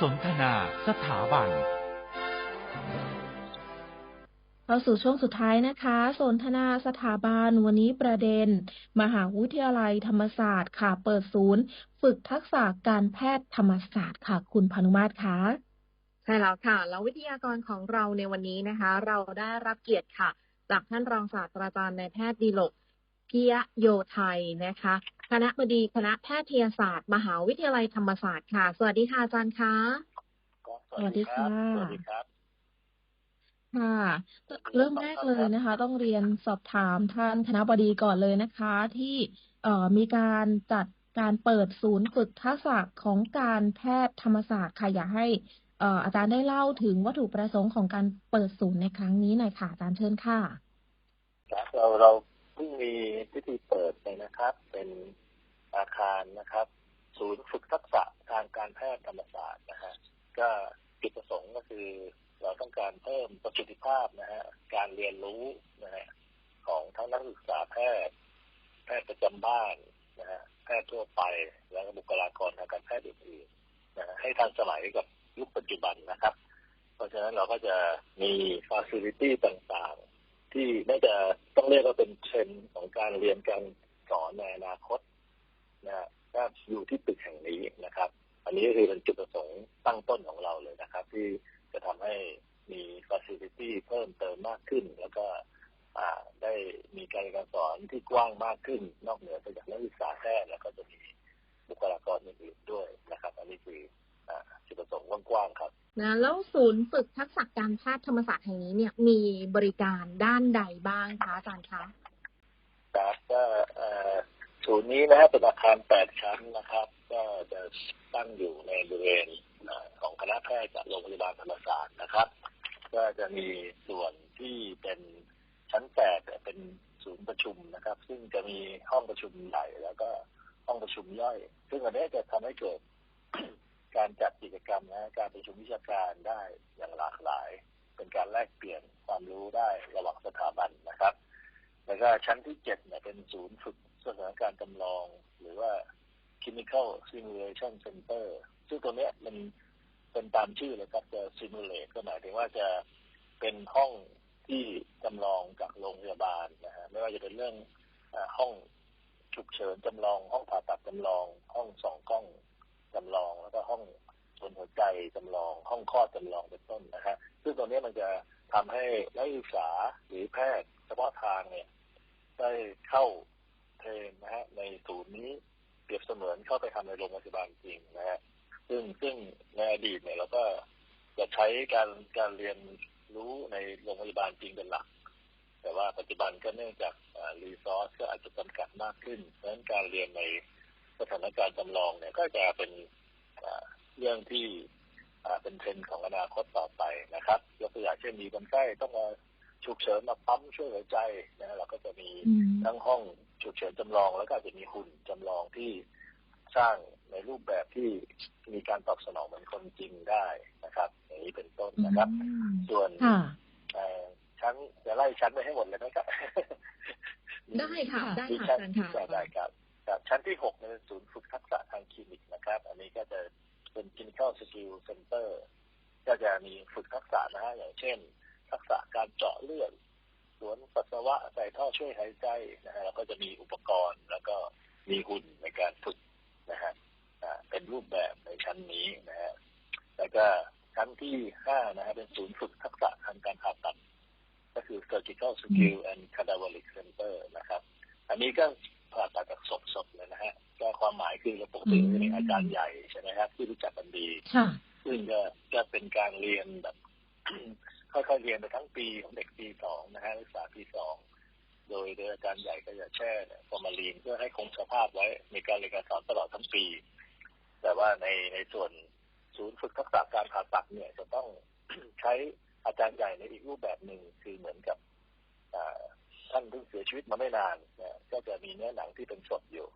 สนทนาสถาบันเข้าสู่ช่วงสุดท้ายนะคะ สนทนาสถาบันวันนี้ประเด็น มหาวิทยาลัยธรรมศาสตร์ค่ะ เปิดศูนย์ ฝึกทักษะการแพทย์ธรรมศาสตร์ค่ะ คุณพานุมาตรคะใช่แล้วค่ะ แล้ววิทยากรของเราในวันนี้นะคะ เราได้รับเกียรติค่ะ จากท่านรองศาสตราจารย์นายแพทย์ดีลกพิยโยไทยนะคะ คณะบดีคณะแพทยศาสตร์ มหาวิทยาลัยธรรมศาสตร์ค่ะ สวัสดีค่ะอาจารย์คะสวัสดีค่ะสวัสดีครับค่ะ เริ่มแรกเลยนะคะ ต้องเรียนสอบถามท่านคณะบดีก่อนเลยนะคะ ที่เอ่อมีการจัดการเปิดศูนย์ฝึกทักษะของการแพทย์ธรรมศาสตร์ค่ะอยากให้เอ่ออาจารย์ได้เล่าถึงวัตถุประสงค์ของการเปิดศูนย์ในครั้งนี้หน่อยค่ะอาจารย์เชิญค่ะครับเราเราเพิ่งมีพิธีเปิดเลยนะครับ เป็นอาคารนะครับ ศูนย์ฝึกทักษะทางการแพทย์ธรรมศาสตร์นะฮะก็จุดประสงค์ก็คือ เราต้องการเพิ่มประสิทธิภาพนะฮะการเรียนรู้นะฮะของทั้งนักศึกษาแพทย์ แพทย์ประจำบ้านนะฮะแพทย์ทั่วไป แล้วก็บุคลากรทางการแพทย์อื่นๆนะฮะให้ทันสมัยกับยุคปัจจุบันนะครับ เพราะฉะนั้นเราก็จะมีฟ a ซิลิตี้ต่างๆ ที่น่าจะต้องเรียกว่าเป็นเทรนด์ของการเรียนการสอนในอนาคตนะฮะก็อยู่ที่ตึกแห่งนี้นะครับ อันนี้ก็คือเป็นจุดประสงค์ตั้งต้นของเราเลยนะครับ ที่จะทำให้มีฟ a ซิลิตี้เพิ่มเติมมากขึ้น แล้วก็ได้มีการเรียนการสอนที่กว้างมากขึ้น นอกเหนือไปจากนักศึกษาแพทย์แล้วก็ นะแล้วศูนย์ฝึกทักษะการแพทย์ธรรมศาสตร์แห่งนี้เนี่ยมีบริการด้านใดบ้างคะอาจารย์คะครับก็ศูนย์นี้นะฮะเป็นอาคารแปดชั้นนะครับ ก็จะตั้งอยู่ในบริเวณของคณะแพทย์จากโรงพยาบาลธรรมศาสตร์นะครับ ก็จะมีส่วนที่เป็นชั้นแปดเป็นศูนย์ประชุมนะครับ ซึ่งจะมีห้องประชุมใหญ่แล้วก็ห้องประชุมย่อย ซึ่งอันนี้จะทำให้เกิด การจัดกิจกรรมนะการประชุมวิชาการได้อย่างหลากหลาย เป็นการแลกเปลี่ยนความรู้ได้ระหว่างสถาบันนะครับ แล้วก็ชั้นที่เจ็ดเนี่ยเป็นศูนย์ฝึกสถานการณ์จำลอง หรือว่า chemical simulation center ซึ่งตัวเนี้ยมันเป็นตามชื่อเลยครับจะ simulate ก็หมายถึงว่าจะเป็นห้องที่จำลองจากโรงพยาบาลนะฮะไม่ว่าจะเป็นเรื่องอห้องฉุกเฉินจำลองห้องผ่า เรื่องที่อ่าเป็นเทรนด์ของอนาคตต่อไปนะครับยกตัวอย่างเช่นมีคนไข้ต้องมาฉุกเฉินมาปั๊มช่วยหัวใจนะเราก็จะมีอืมทั้งห้องฉุกเฉินจำลอง แล้วก็อาจจะมีหุ่นจำลองที่สร้างในรูปแบบที่มีการตอบสนองเหมือนคนจริงได้นะครับอย่างนี้เป็นต้นนะครับอืมส่วนค่ะเอ่อชั้นจะไล่ชั้นไปให้หมดเลยนะครับได้ค่ะได้มีค่ะชั้นอาจารย์ค่ะได้ครับครับชั้นที่หกเนี่ยเป็นศูนย์ฝึกทักษะทางคลินิกนะครับ อันนี้ก็จะ เป็น clinical skill center ก็จะมีฝึกทักษะนะฮะอย่างเช่น ทักษะการเจาะเลือดสวนปัสสาวะใส่ท่อช่วยหายใจนะฮะแล้วก็จะมีอุปกรณ์แล้วก็มีหุ่นในการฝึกนะฮะเป็นรูปแบบในชั้นนี้นะฮะแล้วก็ชั้นที่ห้านะฮะเป็นศูนย์ฝึกทักษะทางการผ่าตัด ก็คือ surgical skill and cadaveric center นะครับ อันนี้ก็ ผ่าตัดจากศพสดเลยนะฮะก็ความหมายคือเราปกติอืมจะมีอาจารย์ใหญ่ใช่ไหมครับที่รู้จักกันดีค่ะซึ่งก็จะเป็นการเรียนแบบค่อยๆเรียนไปทั้งปีของเด็กปีสองนะฮะนักศึกษาปีสองโดยโดยอาจารย์ใหญ่ก็จะแช่เนี่ยฟอร์มาลีนเพื่อให้คงสภาพไว้ในการเรียนการสอนตลอดทั้งปี แต่ว่าในในส่วนศูนย์ฝึกทักษะการผ่าตัดเนี่ยจะต้องใช้อาจารย์ใหญ่ในอีกรูปแบบหนึ่งคือเหมือนกับอ่า ท่านเพิ่งเสียชีวิตมาไม่นานเนี่ยก็จะมีเนื้อหนังที่เป็นสดอยู่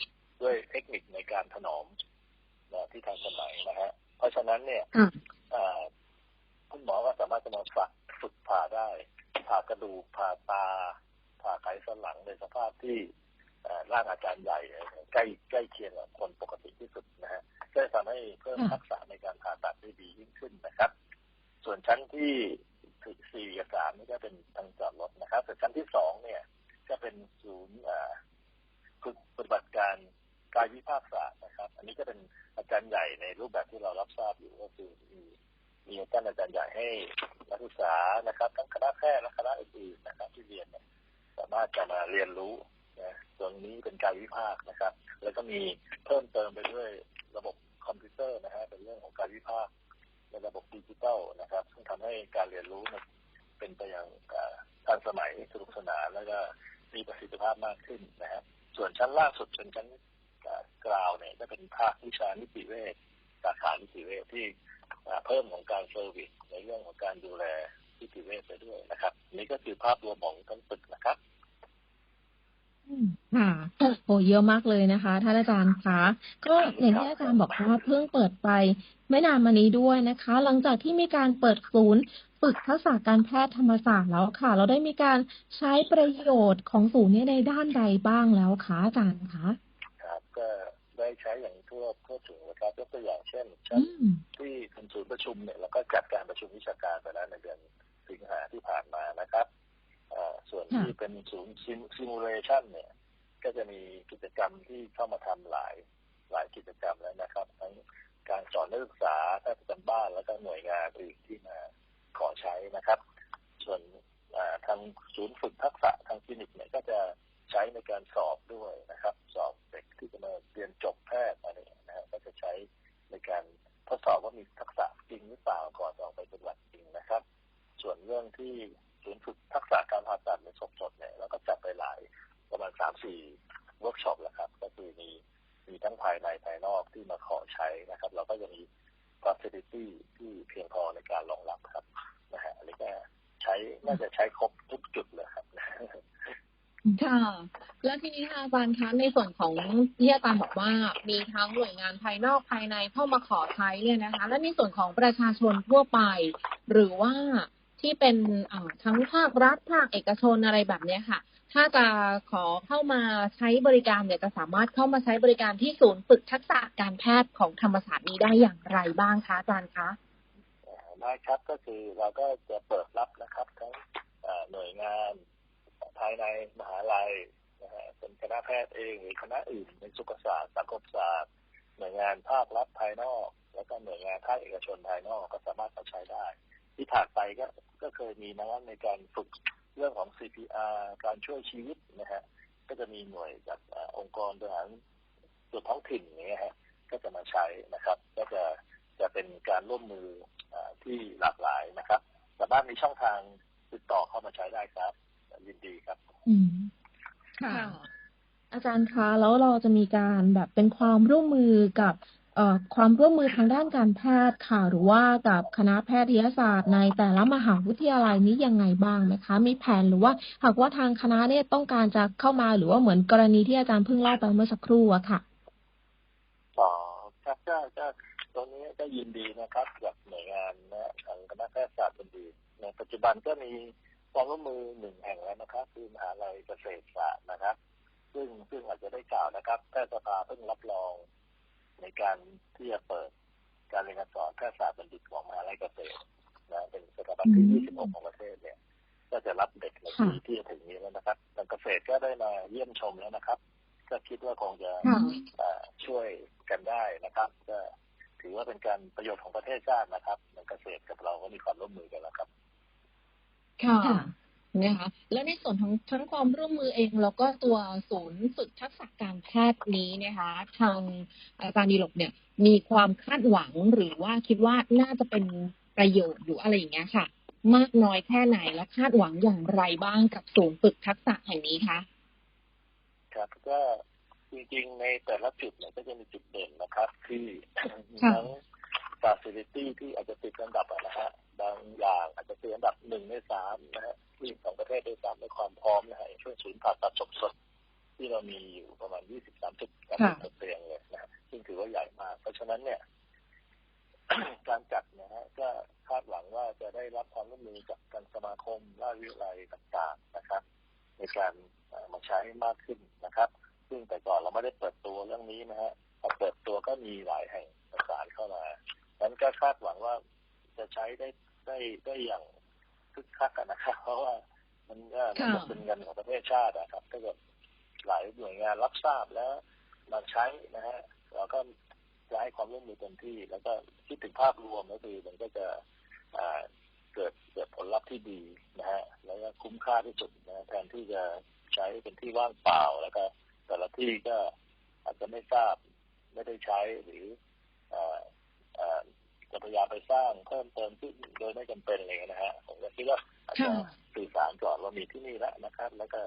ด้วยเทคนิคในการถนอมนะที่ทันสมัยนะฮะเพราะฉะนั้นเนี่ยค่ะอ่าคุณหมอก็สามารถจะมาฝึกฝึกผ่าได้ ผ่ากระดูกผ่าตา ผ่าไขสันหลังในสภาพที่เอ่อร่างอาจารย์ใหญ่ใกล้ใกล้เคียงกับคนปกติที่สุดนะฮะเพื่อทำให้เพิ่มทักษะในการผ่าตัดได้ดียิ่งขึ้นนะครับ ส่วนชั้นที่ถึง สี่กับสามนี่ก็เป็นทางจอดรถนะครับส่ชั้นที่สองเนี่ย ก็เป็นศูนย์ฝึกปฏิบัติการกายวิภาคศาสตร์นะครับ อันนี้ก็เป็นอาจารย์ใหญ่ในรูปแบบที่เรารับทราบอยู่ก็คือมีมีท่านอาจารย์ใหญ่ให้นักศึกษานะครับ ทั้งคณะแพทย์และคณะอื่นๆนะครับ ที่เรียนเนี่ยสามารถจะมาเรียนรู้นะตรงนี้เป็นกายวิภาคนะครับ แล้วก็มีเพิ่มเติมไปด้วยระบบคอมพิวเตอร์นะฮะเป็นเรื่องของการวิภาค ในระบบดิจิทัลนะครับ ซึ่งทำให้การเรียนรู้เนี่ยเป็นไปอย่างทันสมัยสนุกสนานแล้วก็มีประสิทธิภาพมากขึ้นนะครับส่วนชั้นล่างสุดจนชั้นกราวเนี่ยจะเป็นภาควิชานิติเวชสาขานิติเวชที่เพิ่มของการเซอร์วิสในเรื่องของการดูแลนิติเวชไปด้วยนะครับ นี่ก็คือภาพรวมของทั้งตึกนะครับค่ะโอ้เยอะมากเลยนะคะ ท่านอาจารย์คะก็อย่างที่อาจารย์บอกว่าเพิ่งเปิดไป ไม่นานมานี้ด้วยนะคะ หลังจากที่มีการเปิดศูนย์ฝึกทักษะการแพทย์ธรรมศาสตร์แล้วค่ะ เราได้มีการใช้ประโยชน์ของศูนย์นี้ในด้านใดบ้างแล้วคะอาจารย์คะครับก็ได้ใช้อย่างทั่วทั่วถึงนะครับยกตัวอย่างเช่นชั้นที่เป็นศูนย์ประชุมเนี่ยเราก็จัดการประชุมวิชาการไปแล้วในเดือนสิงหาที่ผ่านมานะครับส่วนที่เป็นศูนย์ซิมูเลชันเนี่ย ก็จะมีกิจกรรมที่เข้ามาทำหลายหลายกิจกรรมแล้วนะครับ ทั้ง การสอนนักศึกษาแพทย์ประจำบ้านแล้วก็หน่วยงานอื่นที่มาขอใช้นะครับ ส่วนทางศูนย์ฝึกทัก ค่ะ แล้วทีนี้ค่ะอาจารย์คะในส่วนของที่อาจารย์บอกว่า มีทั้งหน่วยงานภายนอกภายในเข้ามาขอใช้เนี่ยนะคะ และในส่วนของประชาชนทั่วไป หรือว่าที่เป็นทั้งภาครัฐภาคเอกชนอะไรแบบนี้ค่ะ ถ้าจะขอเข้ามาใช้บริการเนี่ยจะสามารถเข้ามาใช้บริการที่ศูนย์ฝึกทักษะการแพทย์ของธรรมศาสตร์นี้ได้อย่างไรบ้างคะอาจารย์คะได้ครับก็คือเราก็จะเปิดรับนะครับทั้งหน่วยงาน ภายในมหาลัยนะฮะเป็นคณะแพทย์เองหรือคณะอื่นในสุขศาสตร์สังคมศาสตร์หน่วยงานภาครัฐภายนอก แล้วก็หน่วยงานภาคเอกชนภายนอกก็สามารถมาใช้ได้ ที่ผ่านไปก็ก็เคยมีนะในการฝึกเรื่องของ CPR การช่วยชีวิตนะฮะก็จะมีหน่วยจากองค์กรบริหารส่วนท้องถิ่นอย่างเงี้ยฮะก็จะมาใช้นะครับ ก็จะจะเป็นการร่วมมืออที่หลากหลายนะครับสามารถมีช่องทางติดต่อเข้ามาใช้ได้ครับ ยินดีครับ อืมค่ะ อาจารย์คะแล้วเราจะมีการแบบเป็นความร่วมมือกับเอ่อความร่วมมือทางด้านการแพทย์ค่ะ หรือว่ากับคณะแพทยศาสตร์ในแต่ละมหาวิทยาลัยนี้ยังไงบ้างไหมคะ มีแผนหรือว่า หากว่าทางคณะเนี่ยต้องการจะเข้ามาหรือว่าเหมือนกรณีที่อาจารย์เพิ่งเล่าไปเมื่อสักครู่อะค่ะอ๋อครับก็ก็ตรงนี้ก็ยินดีนะครับกับหน่วยงานนะทางคณะแพทยศาสตร์เป็นดีในปัจจุบันก็มี ความร่วมมือหนึ่งแห่งแล้วนะครับคือมหาลัยเกษตรศาสตร์นะครับ ซึ่งซึ่งอาจจะได้กล่าวนะครับแพทยสภาเพิ่งรับรอง ในการที่จะเปิดการเรียนการสอนแพทยศาสตร์บัณฑิตของมหาลัยเกษตรนะเป็นสถาบันที่ 26 ของประเทศเนี่ย ก็จะรับเด็กในปีที่จะถึงนี้แล้วนะครับทางเกษตรก็ได้มาเยี่ยมชมแล้วนะครับ ก็คิดว่าคงจะช่วยกันได้นะครับ ก็ถือว่าเป็นการประโยชน์ของประเทศชาตินะครับเกษตรกับเราก็มีความร่วมมือกันแล้วครับ ค่ะนะคะและในส่วนของทั้งความร่วมมือเองแล้วก็ตัวศูนย์ฝึกทักษะการแพทย์นี้นะคะทางอาจารย์ดีลกเนี่ย มีความคาดหวังหรือว่าคิดว่าน่าจะเป็นประโยชน์อยู่อะไรอย่างเงี้ยค่ะ มากน้อยแค่ไหนและคาดหวังอย่างไรบ้างกับศูนย์ฝึกทักษะแห่งนี้คะครับก็จริงๆในแต่ละจุดเนี่ยก็จะมีจุดเด่นนะครับ ที่ทั้ง ฟาซิลิตี้ที่อาจจะติดอันดับนะฮะบางอย่างอาจจะติดอันดับหนึ่งในสามนะฮะที่ของประเทศด้วยซ้ำในความพร้อมนะฮะช่วยศูนย์ผ่าตัดศพสดที่เรามีอยู่ประมาณยี่สิบสามจุดกับเตียงเลยนะซึ่งถือว่าใหญ่มาก เพราะฉะนั้นเนี่ย การจัดนะฮะก็คาดหวังว่าจะได้รับความร่วมมือจากการสมาคมราชวิทยาลัยต่างๆนะครับ ในการมาใช้มากขึ้นนะครับ ซึ่งแต่ก่อนเราไม่ได้เปิดตัวเรื่องนี้นะฮะพอเปิดตัวก็มีหลายแห่ง ได้ได้ได้อย่างคึกคักอะนะครับ เพราะว่ามันก็มันก็เป็นเงินของประเทศชาติอะครับถ้าเกิดหลายหน่วยงานรับทราบแล้วมาใช้นะฮะเราก็จะให้ความร่วมมือเต็มที่ แล้วก็คิดถึงภาพรวมก็คือมันก็จะอ่าเกิดเกิดผลลัพธ์ที่ดีนะฮะแล้วก็คุ้มค่าที่สุดนะแทนที่จะใช้เป็นที่ว่างเปล่า แล้วก็ แต่ละที่ก็อาจจะไม่ทราบไม่ได้ใช้หรืออ่าอ่าจะพยายามไปสร้างเพิ่มเติมขึ้นโดยไม่จำเป็นอะไรเลยนะฮะผมก็คิดว่าอาจจะสื่อสารก่อนว่ามีที่นี่แล้วนะครับ แล้วก็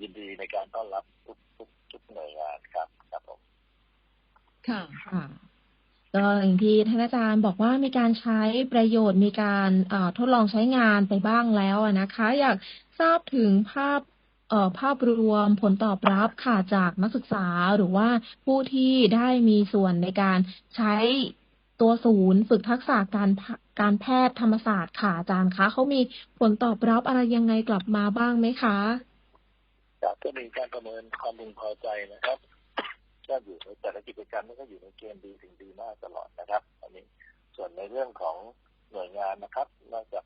ยินดีในการต้อนรับทุกทุกทุกหน่วยงานครับครับผมค่ะค่ะก็อย่างที่ท่านอาจารย์บอกว่ามีการใช้ประโยชน์มีการเอ่อทดลองใช้งานไปบ้างแล้วอะนะคะ อยากทราบถึงภาพเอ่อ ภาพรวมผลตอบรับค่ะจากนักศึกษาหรือว่าผู้ที่ได้มีส่วนในการใช้ตัวศูนย์ฝึกทักษะการการแพทย์ธรรมศาสตร์ค่ะอาจารย์คะเขามีผลตอบรับอะไรยังไงกลับมาบ้างไหมคะครับก็มีการประเมินความพึงพอใจนะครับก็อยู่ในแต่ละกิจกรรมก็อยู่ในเกณฑ์ดีถึงดีมากตลอดนะครับอันนี้ส่วนในเรื่องของหน่วยงานนะครับนอกจาก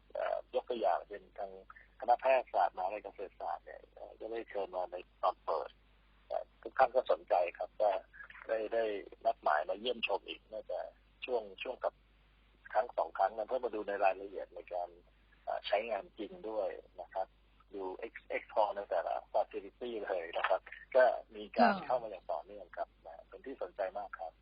ยกตัวอย่างเป็นทาง คณะแพทยศาสตร์มหาวิทยาลัยเกษตรศาสตร์เนี่ยเอ่อก็ได้เชิญมาในตอนเปิดเอ่อทุกท่านก็สนใจครับก็ได้ได้นัดหมายมาเยี่ยมชมอีกน่าจะช่วงช่วงกับครั้งสองครั้งนะเพื่อมาดูในรายละเอียดในการเอ่อใช้งานจริงด้วยนะครับดู X X พอในแต่ละ facility เลยนะครับ ก็มีการค่ะเข้ามาอย่างต่อเนื่องครับนะเป็นที่สนใจมากครับ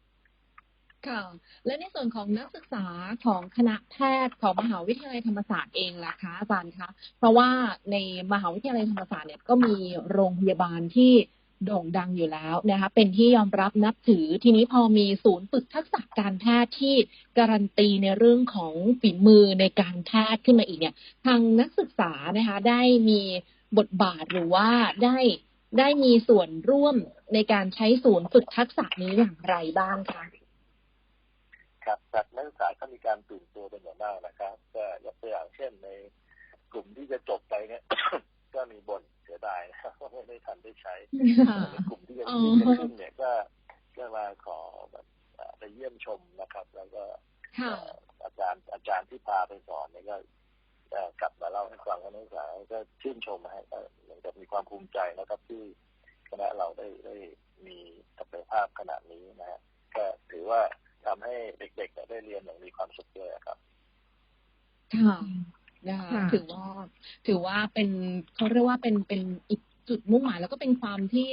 ค่ะ และในส่วนของนักศึกษาของคณะแพทย์ของมหาวิทยาลัยธรรมศาสตร์เองล่ะคะอาจารย์คะ เพราะว่าในมหาวิทยาลัยธรรมศาสตร์เนี่ยก็มีโรงพยาบาลที่โด่งดังอยู่แล้วนะคะ เป็นที่ยอมรับนับถือ ทีนี้พอมีศูนย์ฝึกทักษะการแพทย์ที่การันตีในเรื่องของฝีมือในการแพทย์ขึ้นมาอีกเนี่ย ทางนักศึกษานะคะได้มีบทบาทหรือว่าได้ได้มีส่วนร่วมในการใช้ศูนย์ฝึกทักษะนี้อย่างไรบ้างคะ ครับจากนักศึกษาก็มีการตื่นตัวเป็นอย่างมากนะครับก็ยกตัวอย่างเช่นในกลุ่มที่จะจบไปเนี่ยก็มีบ่นเสียดายนะครับว่าไม่ได้ทันได้ใช้ในกลุ่มที่ยังอ๋อมีจะขึ้นเนี่ยก็ก็มาขอแบบเอ่อไปเยี่ยมชมนะครับ แล้วก็ค่ะเอ่ออาจารย์อาจารย์ที่พาไปสอนเนี่ยก็เอ่อกลับมาเล่าให้ฟังว่านักศึกษาก็ชื่นชมนะฮะก็เหมือนกับมีความภูมิใจนะครับที่คณะเราได้ได้มีศักยภาพขนาดนี้นะฮะก็ถือว่า ทำให้เด็กๆเนี่ยได้เรียนอย่างมีความสุขด้วยครับค่ะนะคะค่ะถือว่า ถือว่าเป็นเขาเรียกว่าเป็นเป็นอีกจุดมุ่งหมายแล้วก็เป็นความที่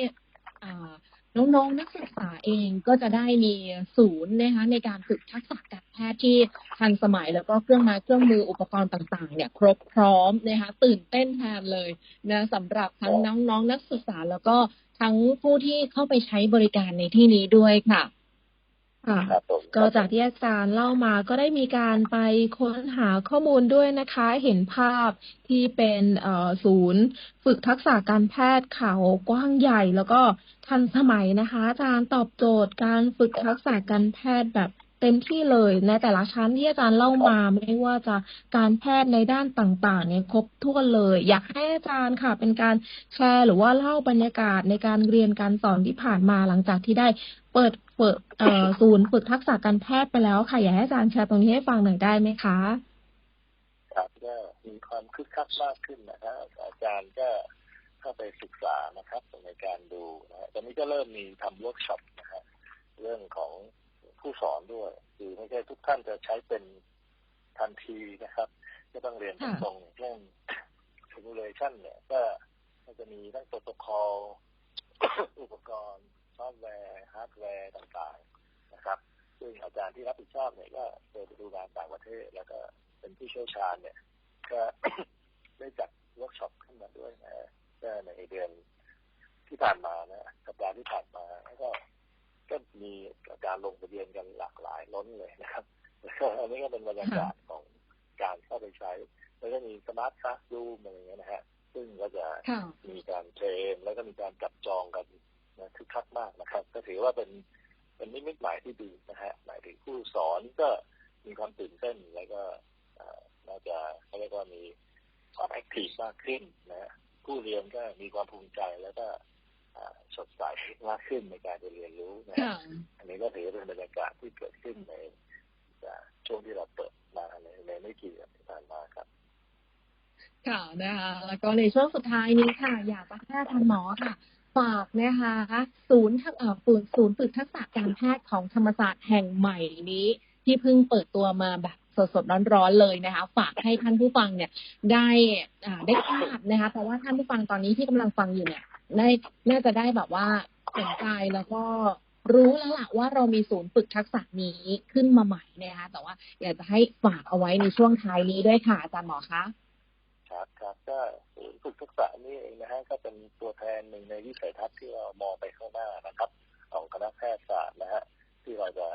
อ่าน้องๆนักศึกษาเองก็จะได้มีศูนย์นะคะในการฝึกทักษะการแพทย์ที่ทันสมัยแล้วก็เครื่องไม้เครื่องมืออุปกรณ์ต่างๆ เนี่ย ครบพร้อมนะคะตื่นเต้นแทนเลยนะสำหรับทั้งน้องๆนักศึกษาแล้วก็ทั้งผู้ที่เข้าไปใช้บริการในที่นี้ด้วยค่ะ ค่ะครับผมก็จากที่อาจารย์เล่ามาก็ได้มีการไปค้นหาข้อมูลด้วยนะคะ เห็นภาพที่เป็นเอ่อศูนย์ฝึกทักษะการแพทย์เขากว้างใหญ่ แล้วก็ทันสมัยนะคะ อาจารย์ตอบโจทย์การฝึกทักษะการแพทย์แบบเต็มที่เลยในแต่ละชั้นที่อาจารย์เล่ามาไม่ว่าจะการแพทย์ในด้านต่างๆ เนี่ยครบถ้วนเลย อยากให้อาจารย์ค่ะ เป็นการแชร์หรือว่าเล่าบรรยากาศในการเรียนการสอนที่ผ่านมาหลังจากที่ได้ เปิดเปิดเอ่อศูนย์ฝึกทักษะการแพทย์ไปแล้วค่ะ อยากให้อาจารย์แชร์ตรงนี้ให้ฟังหน่อยได้ไหมคะครับก็มีความคึกคักมากขึ้นนะครับอาจารย์ก็เข้าไปศึกษานะครับในการดูนะฮะตอนนี้ก็เริ่มมีทำเวิร์กช็อปนะฮะเรื่องของผู้สอนด้วย คือไม่ใช่ทุกท่านจะใช้เป็นทันทีนะครับก็ต้องเรียนค่ะตรงๆเช่น simulation เนี่ย ก็จะมีทั้งโปรโตคอลอุปกรณ์ ซอฟต์แวร์ฮาร์ดแวร์ต่างๆนะครับ ซึ่งอาจารย์ที่รับผิดชอบเนี่ยก็เคยไปดูงานต่างประเทศ แล้วก็เป็นผู้เชี่ยวชาญเนี่ย ก็ได้จัดเวิร์กช็อปขึ้นมาด้วยนะฮะก็ในเดือนที่ผ่านมานะสัปดาห์ที่ผ่านมาแล้วก็ก็มีการลงทะเบียนกันหลากหลายล้นเลยนะครับแล้วก็อันนี้ก็เป็นบรรยากาศของการเข้าไปใช้ แล้วก็มีสมาร์ทคลาสรูมอะไรอย่างเงี้ยนะฮะ ซึ่งก็จะค่ะมีการเทรนแล้วก็มีการจับจองกันนะ คึกคักมากนะครับ ก็ถือว่าเป็นเป็นนิมิตหมายที่ดีนะฮะหมายถึงผู้สอนก็มีความตื่นเต้นแล้วก็เอ่อน่าจะเขาเรียกว่ามีความแอคทีฟมากขึ้นนะฮะผู้เรียนก็มีความภูมิใจแล้วก็อ่าสดใสมากขึ้นในการจะเรียนรู้นะฮะค่ะอันนี้ก็ถือเป็นบรรยากาศที่เกิดขึ้นในอ่าช่วงที่เราเปิดมาในในไม่กี่ค่ะนะคะแล้วก็ในช่วงสุดท้ายนี้ค่ะ อยากจะให้ทางหมอค่ะ ฝากนะคะศูนย์ทักเอ่อศูนย์ศูนย์ฝึกทักษะการแพทย์ของธรรมศาสตร์แห่งใหม่นี้ ที่เพิ่งเปิดตัวมาแบบสดๆร้อนๆเลยนะคะ ฝากให้ท่านผู้ฟังเนี่ยได้ได้ทราบนะคะ เพราะว่าท่านผู้ฟังตอนนี้ที่กำลังฟังอยู่เนี่ยได้น่าจะได้แบบว่าสนใจแล้วก็รู้แล้วล่ะว่าเรามีศูนย์ฝึกทักษะนี้ขึ้นมาใหม่นะคะแต่ว่าอยากจะให้ฝากเอาไว้ในช่วงท้ายนี้ด้วยค่ะอาจารย์หมอคะครับครับก็ ศูนย์ฝึกทักษะนี่เองนะฮะก็เป็นตัวแทนหนึ่งในวิสัยทัศน์ที่เรามองไปข้างหน้านะครับ ของคณะแพทยศาสตร์นะฮะที่เราจะ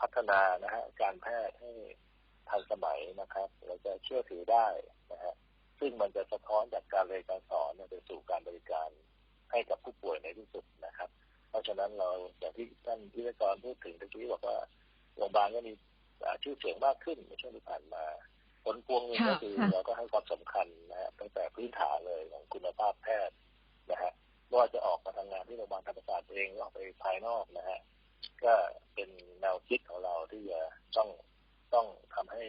พัฒนานะฮะการแพทย์ให้ทันสมัยนะครับ เราจะเชื่อถือได้นะฮะซึ่งมันจะสะท้อนจากการเรียนการสอนไปสู่การบริการให้กับผู้ป่วยในที่สุดนะครับ เพราะฉะนั้นเราอย่างที่ท่านพิธีกรพูดถึงตะกี้บอกว่าโรงพยาบาลก็มีอาชื่อเสียงมากขึ้นในช่วงที่ผ่านมา ผลพวงหนึงก็ค่ะคือค่ะเราก็ให้ความสำคัญนะฮะตั้งแต่พื้นฐานเลยของคุณภาพแพทย์นะฮะไม่ว่าจะออกมาทำงานที่โรงพยาบาลธรรมศาสตร์เองหรือออกไปภายนอกนะฮะก็เป็นแนวคิดของเราที่จะต้องต้องทำให้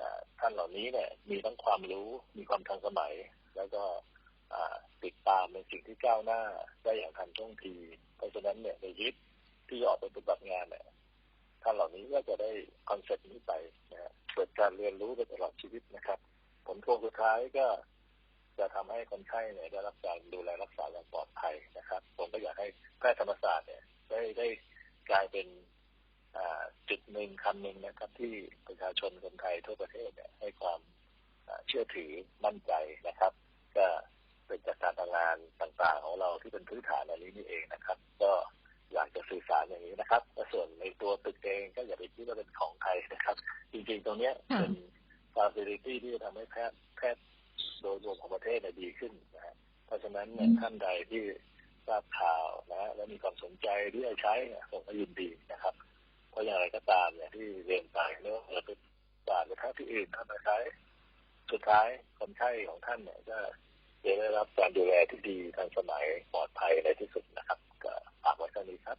อ่าท่านเหล่านี้เนี่ย มีทั้งความรู้มีความทันสมัย แล้วก็อ่าติดตามในสิ่งที่ก้าวหน้าได้อย่างทันท่วงที เพราะฉะนั้นเนี่ยในชีวิตที่ออกไปปฏิบัติงานเนี่ย ท่านเหล่านี้ก็จะได้คอนเซ็ปต์นี้ไปนะฮะเกิดการเรียนรู้ไปตลอดชีวิตนะครับ ผลพวงสุดท้ายก็จะทำให้คนไข้เนี่ยได้รับการดูแลรักษาอย่างปลอดภัยนะครับ ผมก็อยากให้แพทย์ธรรมศาสตร์เนี่ยได้ได้กลายเป็นจุดหนึ่งคำหนึ่งนะครับ ที่ประชาชนคนไทยทั่วประเทศเนี่ยให้ความเชื่อถือมั่นใจนะครับ ก็เป็นจากการทำงานต่างๆ ของเราที่เป็นพื้นฐานอันนี้นี่เองนะครับ ก็ อยากจะสื่อสารอย่างนี้นะครับและส่วนในตัวตึกเองก็อย่าไปคิดว่าเป็นของใครนะครับ จริงๆตรงเนี้ยค่ะเป็นฟาซิลิตี้ที่จะทำให้แพทย์แพทย์โดยรวมของประเทศเนี่ยดีขึ้นนะฮะเพราะฉะนั้นเนี่ยท่านใดที่ทราบข่าวนะฮะและมีความสนใจที่จะใช้เนี่ยผมก็ยินดีนะครับเพราะอย่างไรก็ตามเนี่ยที่เรียนไปเนื่องจากเป็นศาสตร์หรือแพทย์ที่อื่นท่านมาใช้สุดท้ายคนไข้ของท่านเนี่ยก็ จะได้รับการดูแลที่ดีทันสมัยปลอดภัยในที่สุดนะครับก็ฝากไว้เท่นี้ครับ